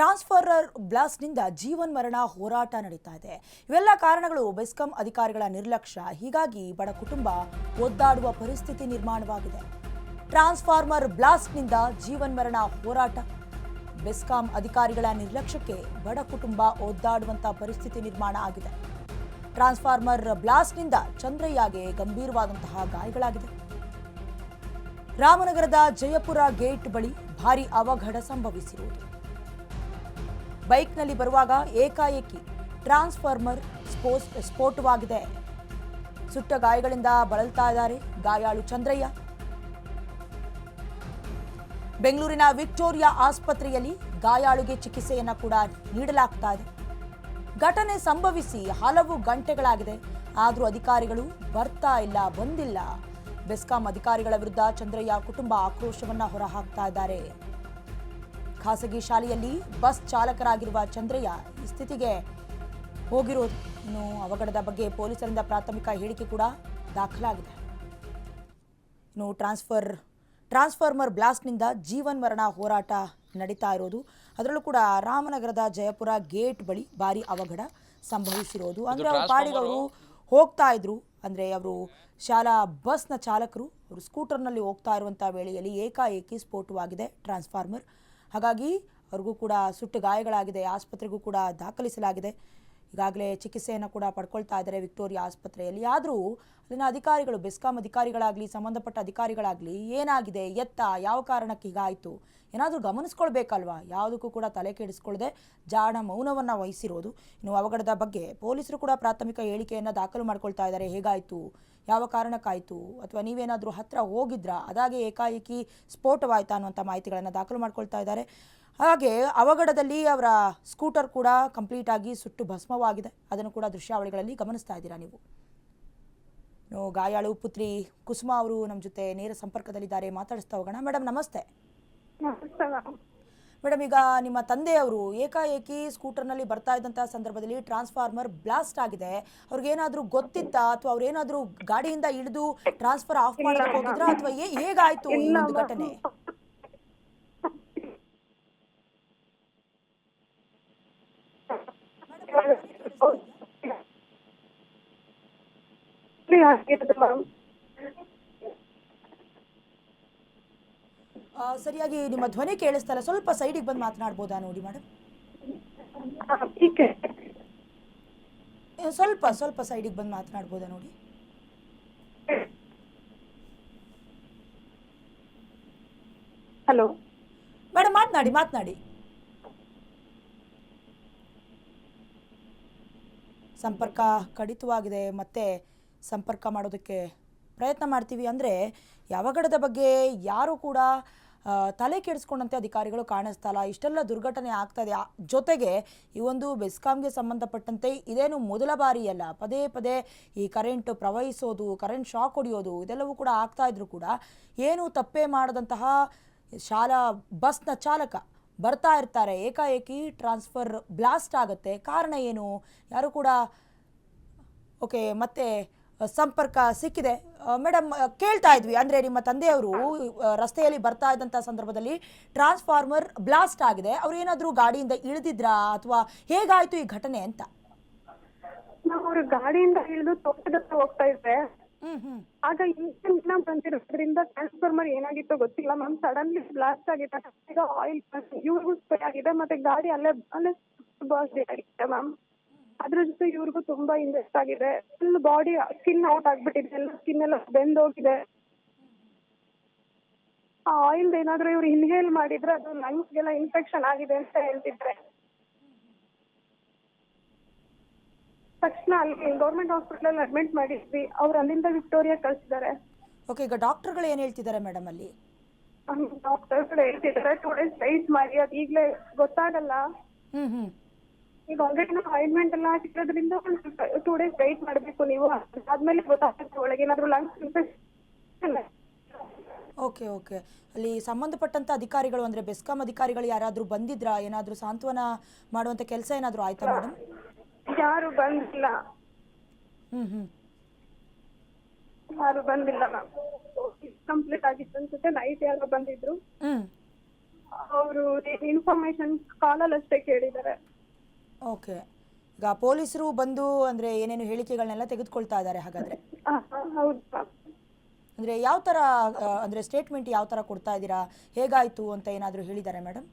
Transformer ಬ್ಲಾಸ್ಟ್ನಿಂದ Jeevan ಮರಣ ಹೋರಾಟ ನಡೀತಾ ಇದೆ. ಇವೆಲ್ಲ ಕಾರಣಗಳು ಬೆಸ್ಕಾಂ ಅಧಿಕಾರಿಗಳ ನಿರ್ಲಕ್ಷ್ಯ. ಹೀಗಾಗಿ ಬಡ ಕುಟುಂಬ ಒದ್ದಾಡುವ ಪರಿಸ್ಥಿತಿ ನಿರ್ಮಾಣವಾಗಿದೆ. ಟ್ರಾನ್ಸ್ಫಾರ್ಮರ್ ಬ್ಲಾಸ್ಟ್ನಿಂದ ಜೀವನ್ ಮರಣ ಹೋರಾಟ. ಬೆಸ್ಕಾಂ ಅಧಿಕಾರಿಗಳ ನಿರ್ಲಕ್ಷ್ಯಕ್ಕೆ ಬಡ ಕುಟುಂಬ ಒದ್ದಾಡುವಂತ ಪರಿಸ್ಥಿತಿ ನಿರ್ಮಾಣ ಆಗಿದೆ. ಟ್ರಾನ್ಸ್ಫಾರ್ಮರ್ ಬ್ಲಾಸ್ಟ್ನಿಂದ ಚಂದ್ರಯ್ಯಗೆ ಗಂಭೀರವಾದಂತಹ ಗಾಯಗಳಾಗಿದೆ. ರಾಮನಗರದ ಜಯಪುರ ಗೇಟ್ ಬಳಿ ಭಾರಿ ಅವಘಡ ಸಂಭವಿಸಿರುವುದು. ಬೈಕ್ನಲ್ಲಿ ಬರುವಾಗ ಏಕಾಏಕಿ ಟ್ರಾನ್ಸ್ಫಾರ್ಮರ್ ಸ್ಪೋಸ್, ಸ್ಫೋಟವಾಗಿದೆ. ಸುಟ್ಟ ಗಾಯಗಳಿಂದ ಬಳಲ್ತಾ ಇದ್ದಾರೆ ಗಾಯಾಳು ಚಂದ್ರಯ್ಯ. ಬೆಂಗಳೂರಿನ ವಿಕ್ಟೋರಿಯಾ ಆಸ್ಪತ್ರೆಯಲ್ಲಿ ಗಾಯಾಳುಗೆ ಚಿಕಿತ್ಸೆಯನ್ನು ಕೂಡ ನೀಡಲಾಗ್ತಾ ಇದೆ. ಘಟನೆ ಸಂಭವಿಸಿ ಹಲವು ಗಂಟೆಗಳಾಗಿದೆ. ಆದರೂ ಅಧಿಕಾರಿಗಳು ಬರ್ತಾ ಇಲ್ಲ, ಬಂದಿಲ್ಲ. ಬೆಸ್ಕಾಂ ಅಧಿಕಾರಿಗಳ ವಿರುದ್ಧ ಚಂದ್ರಯ್ಯ ಕುಟುಂಬ ಆಕ್ರೋಶವನ್ನು ಹೊರಹಾಕ್ತಾ ಇದ್ದಾರೆ. ಖಾಸಗಿ ಶಾಲೆಯಲ್ಲಿ ಬಸ್ ಚಾಲಕರಾಗಿರುವ ಚಂದ್ರಯ್ಯ ಈ ಸ್ಥಿತಿಗೆ ಹೋಗಿರೋದು ಇನ್ನು ಅವಘಡದ ಬಗ್ಗೆ ಪೊಲೀಸರಿಂದ ಪ್ರಾಥಮಿಕ ಹೇಳಿಕೆ ಕೂಡ ದಾಖಲಾಗಿದೆ. ಇನ್ನು ಟ್ರಾನ್ಸ್ಫರ್ ಟ್ರಾನ್ಸ್ಫಾರ್ಮರ್ ಬ್ಲಾಸ್ಟ್ನಿಂದ ಜೀವನ್ ಮರಣ ಹೋರಾಟ ನಡೀತಾ ಇರೋದು. ಅದರಲ್ಲೂ ಕೂಡ ರಾಮನಗರದ ಜಯಪುರ ಗೇಟ್ ಬಳಿ ಭಾರಿ ಅವಘಡ ಸಂಭವಿಸಿರೋದು. ಅಂದ್ರೆ ಅವ್ರ ಪಾಡಿಗವರು ಹೋಗ್ತಾ ಇದ್ರು. ಅಂದ್ರೆ ಅವರು ಶಾಲಾ ಬಸ್ನ ಚಾಲಕರು ಅವರು ಸ್ಕೂಟರ್ನಲ್ಲಿ ಹೋಗ್ತಾ ಇರುವಂಥ ವೇಳೆಯಲ್ಲಿ ಏಕಾಏಕಿ ಸ್ಫೋಟವಾಗಿದೆ ಟ್ರಾನ್ಸ್ಫಾರ್ಮರ್. ಹಾಗಾಗಿ ಅವ್ರಿಗೂ ಕೂಡ ಸುಟ್ಟು ಗಾಯಗಳಾಗಿದೆ ಆಸ್ಪತ್ರೆಗೂ ಕೂಡ ದಾಖಲಿಸಲಾಗಿದೆ. ಈಗಾಗಲೇ ಚಿಕಿತ್ಸೆಯನ್ನು ಕೂಡ ಪಡ್ಕೊಳ್ತಾ ಇದ್ದಾರೆ ವಿಕ್ಟೋರಿಯಾ ಆಸ್ಪತ್ರೆಯಲ್ಲಿ. ಆದರೂ ಅಲ್ಲಿನ ಅಧಿಕಾರಿಗಳು, ಬೆಸ್ಕಾಂ ಅಧಿಕಾರಿಗಳಾಗಲಿ, ಸಂಬಂಧಪಟ್ಟ ಅಧಿಕಾರಿಗಳಾಗಲಿ ಏನಾಗಿದೆ, ಎತ್ತ, ಯಾವ ಕಾರಣಕ್ಕೆ ಹೀಗಾಯಿತು ಏನಾದರೂ ಗಮನಿಸ್ಕೊಳ್ಬೇಕಲ್ವಾ? ಯಾವುದಕ್ಕೂ ಕೂಡ ತಲೆ ಕೆಡಿಸ್ಕೊಳ್ಳದೆ ಜಾಣ ಮೌನವನ್ನು ವಹಿಸಿರೋದು. ಇನ್ನು ಅವಘಡದ ಬಗ್ಗೆ ಪೊಲೀಸರು ಕೂಡ ಪ್ರಾಥಮಿಕ ಹೇಳಿಕೆಯನ್ನು ದಾಖಲು ಮಾಡ್ಕೊಳ್ತಾ ಇದ್ದಾರೆ. ಹೇಗಾಯಿತು? ಯಾವ ಕಾರಣಕ್ಕಾಯಿತು? ಅಥವಾ ನೀವೇನಾದರೂ ಹತ್ತಿರ ಹೋಗಿದ್ರಾ? ಅದಾಗೆ ಏಕಾಏಕಿ ಸ್ಫೋಟವಾಯ್ತಾ ಅನ್ನುವಂಥ ಮಾಹಿತಿಗಳನ್ನು ದಾಖಲು ಮಾಡ್ಕೊಳ್ತಾ ಇದ್ದಾರೆ. ಹಾಗೆ ಅವಘಡದಲ್ಲಿ ಅವರ ಸ್ಕೂಟರ್ ಕೂಡ ಕಂಪ್ಲೀಟ್ ಆಗಿ ಸುಟ್ಟು ಭಸ್ಮವಾಗಿದೆ. ಅದನ್ನು ಕೂಡ ದೃಶ್ಯಾವಳಿಗಳಲ್ಲಿ ಗಮನಿಸ್ತಾ ಇದ್ದೀರಾ ನೀವು? ಗಾಯಾಳು ಪುತ್ರಿ ಕುಸುಮಾ ಅವರು ನಮ್ಮ ಜೊತೆ ನೇರ ಸಂಪರ್ಕದಲ್ಲಿದ್ದಾರೆ. ಮಾತಾಡಿಸ್ತಾ ಹೋಗೋಣ. ಮೇಡಮ್ ನಮಸ್ತೆ. ಮೇಡಮ್ ಈಗ ನಿಮ್ಮ ತಂದೆಯವರು ಏಕಾಏಕಿ ಸ್ಕೂಟರ್ನಲ್ಲಿ ಬರ್ತಾ ಇದ್ದಂತಹ ಸಂದರ್ಭದಲ್ಲಿ ಟ್ರಾನ್ಸ್ಫಾರ್ಮರ್ ಬ್ಲಾಸ್ಟ್ ಆಗಿದೆ. ಅವ್ರಿಗೇನಾದ್ರೂ ಗೊತ್ತಿತ್ತಾ? ಅಥವಾ ಅವ್ರೇನಾದ್ರೂ ಗಾಡಿಯಿಂದ ಇಳಿದು ಟ್ರಾನ್ಸ್ಫರ್ ಆಫ್ ಮಾಡಕ್ಕೆ ಹೋಗಿದ್ರ? ಅಥವಾ ಹೇಗಾಯ್ತು ಈ ಒಂದು ಘಟನೆ? ಮ್ಯಾಮ್ ಸರಿಯಾಗಿ ನಿಮ್ಮ ಧ್ವನಿ ಕೇಳಿಸ್ತಾ ಇಲ್ಲ. ಸ್ವಲ್ಪ ಸೈಡಿಗೆ ಬಂದು ಮಾತನಾಡ್ಬೋದಾ ನೋಡಿ ಮೇಡಮ್ ಸ್ವಲ್ಪ ಸ್ವಲ್ಪ ಸೈಡಿಗೆ ಬಂದು ಮಾತನಾಡ್ಬೋದಾ ನೋಡಿ? ಹಲೋ. ಮೇಡಮ್ ಮಾತನಾಡಿ ಮಾತನಾಡಿ. ಸಂಪರ್ಕ ಕಡಿತವಾಗಿದೆ ಮತ್ತೆ ಸಂಪರ್ಕ ಮಾಡೋದಕ್ಕೆ ಪ್ರಯತ್ನ ಮಾಡ್ತೀವಿ. ಅಂದರೆ ಯಾವಗಡದ ಬಗ್ಗೆ ಯಾರು ಕೂಡ ತಲೆ ಕೆಡಿಸ್ಕೊಂಡಂತೆ ಅಧಿಕಾರಿಗಳು ಕಾಣಿಸ್ತಾ ಇಲ್ಲ. ಇಷ್ಟೆಲ್ಲ ದುರ್ಘಟನೆ ಆಗ್ತಾ ಇದೆ. ಜೊತೆಗೆ ಈ ಒಂದು ಬೆಸ್ಕಾಂಗೆ ಸಂಬಂಧಪಟ್ಟಂತೆ ಇದೇನು ಮೊದಲ ಬಾರಿಯಲ್ಲ, ಪದೇ ಪದೇ ಈ ಕರೆಂಟ್ ಪ್ರವಹಿಸೋದು, ಕರೆಂಟ್ ಶಾಕ್ ಹೊಡೆಯೋದು, ಇದೆಲ್ಲವೂ ಕೂಡ ಆಗ್ತಾ ಕೂಡ ಏನು ತಪ್ಪೇ ಮಾಡದಂತಹ ಶಾಲಾ ಬಸ್ನ ಚಾಲಕ ಬರ್ತಾ ಇರ್ತಾರೆ. ಏಕಾಏಕಿ ಟ್ರಾನ್ಸ್ಫರ್ ಬ್ಲಾಸ್ಟ್ ಆಗುತ್ತೆ. ಕಾರಣ ಏನು? ಯಾರು ಕೂಡ, ಓಕೆ, ಮತ್ತೆ ಸಂಪರ್ಕ ಸಿಕ್ಕಿದೆ. ಮೇಡಮ್ ಕೇಳ್ತಾ ಇದ್ವಿ. ಅಂದರೆ ನಿಮ್ಮ ತಂದೆಯವರು ರಸ್ತೆಯಲ್ಲಿ ಬರ್ತಾ ಇದ್ದಂಥ ಸಂದರ್ಭದಲ್ಲಿ ಟ್ರಾನ್ಸ್ಫಾರ್ಮರ್ ಬ್ಲಾಸ್ಟ್ ಆಗಿದೆ. ಅವ್ರು ಏನಾದರೂ ಗಾಡಿಯಿಂದ ಇಳಿದಿದ್ರಾ? ಅಥವಾ ಹೇಗಾಯಿತು ಈ ಘಟನೆ ಅಂತ? ನಾವು ಅವ್ರ ಗಾಡಿಯಿಂದ ಇಳಿದು ತೋಟದ ಹತ್ರ ಹೋಗ್ತಾ ಇದ್ದೆ ಆಗ ಇಂಜಿನ್ ಬಂದಿರೋದ್ರಿಂದ ಟ್ರಾನ್ಸ್ಫಾರ್ಮರ್ ಏನಾಗಿತ್ತು ಗೊತ್ತಿಲ್ಲ. ಮ್ಯಾಮ್ ಸಡನ್ಲಿ ಬ್ಲಾಸ್ಟ್ ಆಗಿದೆ. ಈಗ ಆಯಿಲ್ ಇವ್ರಿಗೂ ಸ್ಪ್ರೇ ಆಗಿದೆ. ಮತ್ತೆ ಗಾಡಿ ಅಲ್ಲೇ ಅಲ್ಲೇ ಬಾಸ್ ಆಗಿದೆ ಮ್ಯಾಮ್. ಅದ್ರ ಜೊತೆ ಇವ್ರಿಗೂ ತುಂಬಾ ಇನ್ವೆಸ್ಟ್ ಆಗಿದೆ. ಫುಲ್ ಬಾಡಿ ಸ್ಕಿನ್ ಔಟ್ ಆಗ್ಬಿಟ್ಟಿದೆ. ಎಲ್ಲ ಸ್ಕಿನ್ ಎಲ್ಲ ಬೆಂದೋಗಿದೆ. ಆ ಆಯಿಲ್ ಏನಾದ್ರೂ ಇವ್ರು ಇನ್ಹೇಲ್ ಮಾಡಿದ್ರೆ ಅದು ಲಂಗ್ಸ್ಗೆಲ್ಲ ಇನ್ಫೆಕ್ಷನ್ ಆಗಿದೆ ಅಂತ ಹೇಳ್ತಿದ್ರೆ. ತಕ್ಷಣ ಅಲ್ಲಿ ಗೌರ್ಮೆಂಟ್ ಹಾಸ್ಪಿಟಲ್ ಅಡ್ಮಿಟ್ ಮಾಡಿದ್ವಿ. ಅವ್ರು ಅಲ್ಲಿಂದ ವಿಕ್ಟೋರಿಯಾ ಕಳ್ಸಿದ್ದಾರೆ. ಓಕೆ ಈಗ ಡಾಕ್ಟರ್ಗಳು ಏನು ಹೇಳ್ತಿದ್ದಾರೆ ಮೇಡಮ್ ಅಲ್ಲಿ? ಡಾಕ್ಟರ್ ಕೂಡ ಹೇಳ್ತಿದ್ದಾರೆ. ಟೂ ಡೇಸ್ ವೆಯ್ಟ್ ಮಾಡಿ ಅದು ಈಗಲೇ ಗೊತ್ತಾಗಲ್ಲ. ಹ್ಮ್ ಹ್ಞೂ ಈಗ ಆಲ್ರೆಡಿ ನಾವು ಆಯಿಂಟ್ಮೆಂಟ್ ಎಲ್ಲ ಹಾಕಿರೋದ್ರಿಂದ ಟೂ ಡೇಸ್ ವೆಯ್ಟ್ ಮಾಡಬೇಕು ನೀವು. ಆದ್ಮೇಲೆ ಗೊತ್ತಾಗುತ್ತೆ ಒಳಗೆ ಏನಾದ್ರು ಲಂಗ್ಸ್ ಇನ್ಫೆಕ್ಷನ್ ಓಕೆ ಓಕೆ ಅಲ್ಲಿ ಸಂಬಂಧಪಟ್ಟಂತ ಅಧಿಕಾರಿಗಳು ಅಂದ್ರೆ ಬೆಸ್ಕಾಂ ಅಧಿಕಾರಿಗಳು ಯಾರಾದರೂ ಬಂದಿದ್ರಾ? ಏನಾದ್ರೂ ಸಾಂತ್ವನ ಮಾಡುವಂತ ಕೆಲಸ ಏನಾದರೂ ಆಯ್ತಾ ಮೇಡಮ್ ಯಾರು ಬಂದಿಲ್ಲ. ಹ್ಮ್ ಹ್ಮ್. ಯಾರು ಬಂದಿಲ್ಲ ಮ್ಯಾಮ್ ಕಂಪ್ಲೀಟ್ ಆಗಿತ್ತು ಅನ್ಸುತ್ತೆ. ನೈಟ್ ಯಾರೋ ಬಂದಿದ್ರು. ಹ್ಮ್. ಅವರು ಇನ್ಫಾರ್ಮೇಶನ್ ಕಾಲಲ್ಲಿ ಅಷ್ಟೇ ಕೇಳಿದ್ದಾರೆ. ಓಕೆ. ಈಗ ಪೊಲೀಸರು ಬಂದು ಅಂದ್ರೆ ಏನೇನು ಹೇಳಿಕೆಗಳನ್ನೆಲ್ಲ ತೆಗೆದುಕೊಳ್ತಾ ಇದ್ದಾರೆ ಹಾಗಾದ್ರೆ? ಆ, ಆ, ಹೌದು. ಮ್ಯಾಮ್ ಅಂದರೆ ಯಾವ ತರ ಅಂದ್ರೆ ಸ್ಟೇಟ್ಮೆಂಟ್ ಯಾವ ತರ ಕೊಡ್ತಾ ಇದ್ದೀರಾ? ಹೇಗಾಯ್ತು ಅಂತ ಏನಾದರೂ ಹೇಳಿದ್ದಾರೆ ಮೇಡಮ್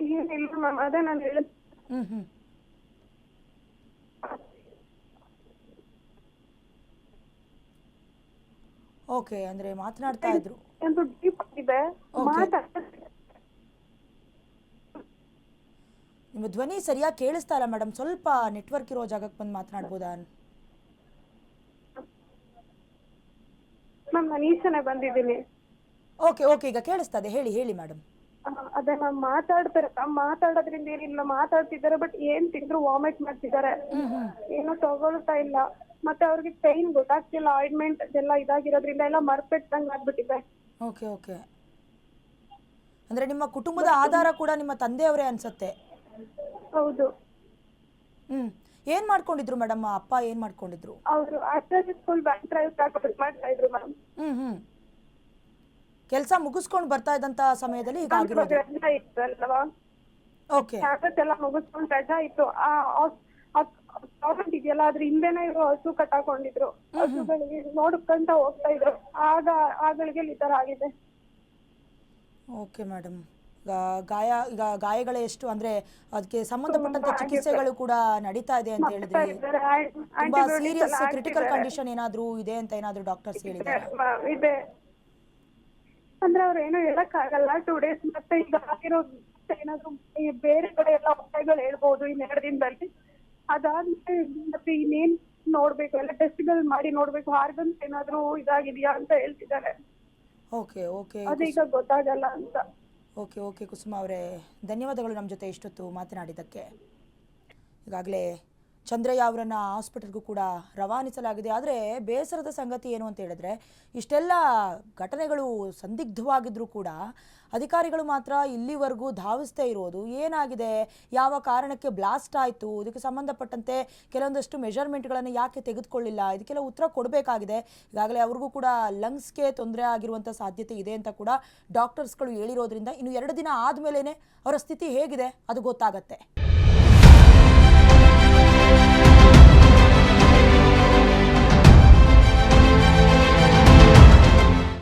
ಏನಿಲ್ಲ ಮ್ಯಾಮ್ ಅದೇ ನಾನು ಹೇಳಿದ್ ಹ್ಞೂ ಹ್ಞೂ ಓಕೆ ಅಂದ್ರೆ ಮಾತನಾಡ್ತಾ ಇದ್ರು. ಒಂದು ಡೀಪ್ ಆಗಿದೆ Okay. ಮಾತಾಡ ನಿಮ್ಮ ಧ್ವನಿ ಸರಿಯಾಗಿ ಕೇಳಿಸ್ತಾ ಇಲ್ಲ ಮೇಡಮ್. ಸ್ವಲ್ಪ ನೆಟ್ವರ್ಕ್ ಇರೋ ಜಾಗಕ್ಕೆ ಬಂದು ಮಾತನಾಡ್ಬೋದಾ? ಮ್ಯಾಮ್ ನಾನು ಈಚೆನೆ ಬಂದಿದ್ದೀನಿ. ಓಕೆ ಓಕೆ ಈಗ ಕೇಳಿಸ್ತದೆ. ಹೇಳಿ ಹೇಳಿ ಮೇಡಮ್. ಅದೇ ಮ್ಯಾಮ್ ಮಾತಾಡ್ತಾರೆ. ಮಾತಾಡೋದ್ರಿಂದ ಏನಿಲ್ಲ ಮಾತಾಡ್ತಿದ್ದಾರೆ ಬಟ್ ಏನ್ ತಿಂದ್ರು ವಾಮಿಟ್ ಮಾಡ್ತಿದ್ದಾರೆ. ಏನು ತಗೊಳ್ತಾ ಇಲ್ಲ. ಮತ್ತೆ ಅವ್ರಿಗೆ ಪೈನ್ ಗೊತ್ತಾಗ್ತಿಲ್ಲ ಆಯಿಂಟ್ಮೆಂಟ್ ಎಲ್ಲ ಇದಾಗಿರೋದ್ರಿಂದ ಎಲ್ಲ ಮರ್ಪೆಟ್ಟಂಗ್ ಆಗ್ಬಿಟ್ಟಿದೆ. ಓಕೆ ಓಕೆ ಅಂದ್ರೆ ನಿಮ್ಮ ಕುಟುಂಬದ ಆಧಾರ ಕೂಡ ನಿಮ್ಮ ತಂದೆಯವರೇ ಅನ್ಸುತ್ತೆ. ಹೌದು. ಹ್ಮ್. ಏನ್ ಮಾಡ್ಕೊಂಡಿದ್ರು ಮೇಡಮ್? ಅಪ್ಪ ಏನ್ ಮಾಡ್ಕೊಂಡಿದ್ರು? ಅವರು ಆಚಾರ್ಯ ಸ್ಕೂಲ್ ಬ್ಯಾಂಕ್ ಡ್ರೈವ್ ಮಾಡ್ತಾ ಇದ್ರು ಮ್ಯಾಮ್ ಹ್ಮ್ ಹ್ಮ್. ಕೆಲಸ ಮುಗಿಸ್ಕೊಂಡು ಬರ್ತಾ ಇದ್ದಂತ ಸಮಯದಲ್ಲಿ ಈಗ ಆಗಿರೋದು. ರಜಾ ಇತ್ತು ಅಲ್ವಾ? ಓಕೆ. ಟ್ಯಾಬ್ಲೆಟ್ ಎಲ್ಲ ಮುಗಿಸ್ಕೊಂಡು ರಜಾ ಇತ್ತು. ಆ ಗೌರ್ಮೆಂಟ್ ಇದೆಯಲ್ಲ ಅದ್ರ ಹಿಂದೆನೆ ಇರೋ ಹಸು ಕಟ್ಟಾಕೊಂಡಿದ್ರು. ಹಸುಗಳಿಗೆ ನೋಡ್ಕೊಂತ ಹೋಗ್ತಾ ಇದ್ರು. ಆಗ ಆಗಳಿಗೆ ಈ ತರ ಆಗಿದೆ. Okay madam. ಗಾಯ ಈಗ ಗಾಯಗಳ ಎಷ್ಟು ಅಂದ್ರೆ ಅದಕ್ಕೆ ಸಂಬಂಧಪಟ್ಟಂತ ಚಿಕಿತ್ಸೆಗಳು ಕೂಡ ನಡೀತಾ ಇದೆ ಅಂತ ಹೇಳಿದ್ರಿ. ತುಂಬಾ ಸೀರಿಯಸ್ ಕ್ರಿಟಿಕಲ್ ಕಂಡೀಷನ್ ಏನಾದರೂ ಇದೆ ಅಂತ ಏನಾದರೂ ಡಾಕ್ಟರ್ಸ್ ಹೇಳಿದ್ದಾರೆ ಇದೆ. ಅಂದ್ರೆ ಅವ್ರು ಏನು ಹೇಳಕ್ ಆಗಲ್ಲ ಟೂ ಡೇಸ್ ಮತ್ತೆ ಈಗ ಆಗಿರೋ ಏನಾದ್ರು ಬೇರೆ ಕಡೆ ಎಲ್ಲ ಉಪಾಯಗಳು ಹೇಳ್ಬೋದು ಇನ್ನೆರಡು ದಿನದಲ್ಲಿ. ಅದಾದ್ಮೇಲೆ ಮತ್ತೆ ಇನ್ನೇನ್ ನೋಡ್ಬೇಕು ಎಲ್ಲ ಟೆಸ್ಟ್ಗಳು ಮಾಡಿ ನೋಡ್ಬೇಕು ಆರ್ಗನ್ಸ್ ಏನಾದ್ರು ಇದಾಗಿದ್ಯಾ ಅಂತ ಹೇಳ್ತಿದ್ದಾರೆ. ಓಕೆ ಓಕೆ ಅದೀಗ ಗೊತ್ತಾಗಲ್ಲ ಅಂತ. ಓಕೆ ಓಕೆ ಕುಸುಮ ಅವರೇ ಧನ್ಯವಾದಗಳು ನಮ್ಮ ಜೊತೆ ಇಷ್ಟೊತ್ತು ಮಾತನಾಡಿದ್ದಕ್ಕೆ. ಈಗಾಗಲೇ ಚಂದ್ರಯ್ಯ ಅವರನ್ನು ಹಾಸ್ಪಿಟಲ್ಗೂ ಕೂಡ ರವಾನಿಸಲಾಗಿದೆ. ಆದರೆ ಬೇಸರದ ಸಂಗತಿ ಏನು ಅಂತ ಹೇಳಿದ್ರೆ, ಇಷ್ಟೆಲ್ಲ ಘಟನೆಗಳು ಸಂದಿಗ್ಧವಾಗಿದ್ದರೂ ಕೂಡ ಅಧಿಕಾರಿಗಳು ಮಾತ್ರ ಇಲ್ಲಿವರೆಗೂ ಧಾವಿಸ್ತಾ ಇರೋದು. ಏನಾಗಿದೆ? ಯಾವ ಕಾರಣಕ್ಕೆ ಬ್ಲಾಸ್ಟ್ ಆಯಿತು? ಇದಕ್ಕೆ ಸಂಬಂಧಪಟ್ಟಂತೆ ಕೆಲವೊಂದಷ್ಟು ಮೆಷರ್ಮೆಂಟ್ಗಳನ್ನು ಯಾಕೆ ತೆಗೆದುಕೊಳ್ಳಿಲ್ಲ? ಇದಕ್ಕೆಲ್ಲ ಉತ್ತರ ಕೊಡಬೇಕಾಗಿದೆ. ಈಗಾಗಲೇ ಅವ್ರಿಗೂ ಕೂಡ ಲಂಗ್ಸ್ಗೆ ತೊಂದರೆ ಆಗಿರುವಂಥ ಸಾಧ್ಯತೆ ಇದೆ ಅಂತ ಕೂಡ ಡಾಕ್ಟರ್ಸ್ಗಳು ಹೇಳಿರೋದ್ರಿಂದ ಇನ್ನು ಎರಡು ದಿನ ಆದಮೇಲೆ ಅವರ ಸ್ಥಿತಿ ಹೇಗಿದೆ ಅದು ಗೊತ್ತಾಗತ್ತೆ.